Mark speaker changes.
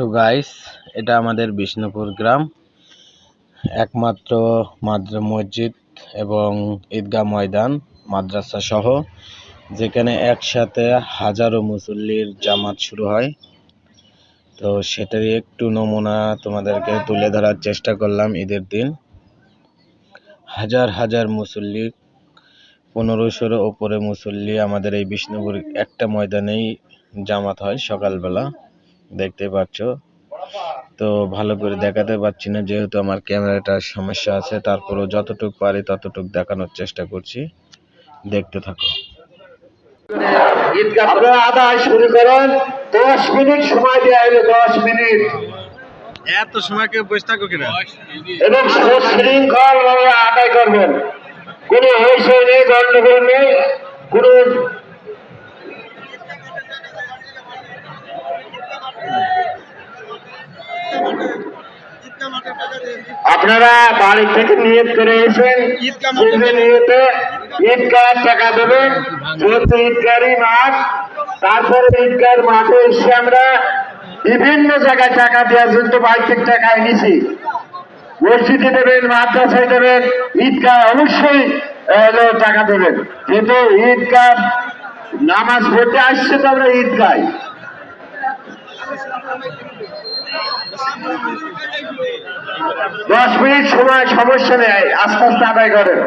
Speaker 1: তো গাইস এটা আমাদের বিষ্ণুপুর গ্রাম। একমাত্র মাদ্রা মসজিদ এবং ঈদগাহ ময়দান, মাদ্রাসা সহ, যেখানে একসাথে হাজারো মুসল্লির জামাত শুরু হয়। তো সেটারই একটু নমুনা তোমাদেরকে তুলে ধরার চেষ্টা করলাম ঈদের দিন। হাজার হাজার মুসল্লি পনেরোশোর ওপরে মুসল্লি আমাদের এই বিষ্ণুপুর একটা ময়দানেই জামাত হয় সকালবেলা। দেখতে পাচ্ছ। তো ভালো করে দেখাতে পারছি না যেহেতু আমার ক্যামেরাটার সমস্যা আছে তারপরেও যতটুকু পারি ততটুকু দেখানোর চেষ্টা করছি। দেখতে থাকো।
Speaker 2: আপনারা আদায় শুরু করেন দশ মিনিট সময় দেওয়া হলো দশ মিনিট।
Speaker 1: এত সময় কেউ বসে থাকো কিনা?
Speaker 2: এবং ভাবে আদায় করবেন। কোনো হইচই নেই গন্ডগোল নেই কোনো আপনারা বাড়ি থেকে নিয়ত করে এসেন নিয়তে ঈদগাহ টাকা দেবেন যেহেতু ঈদগাহই মাঠ তারপরে ঈদগাহ মাঠে এসে আমরা বিভিন্ন জায়গায় টাকা দেওয়ার জন্য বাড়ি থেকে টাকা এনেছি। মসজিদে দেবেন মাদ্রাসায় দেবেন ঈদগাহ অবশ্যই টাকা দেবেন। কিন্তু ঈদগাহ নামাজ পড়তে আসছে তো আমরা ঈদগাহ। দশ মিনিট সময় সমস্যা নেই। আস্তে আস্তে আদায় করেন।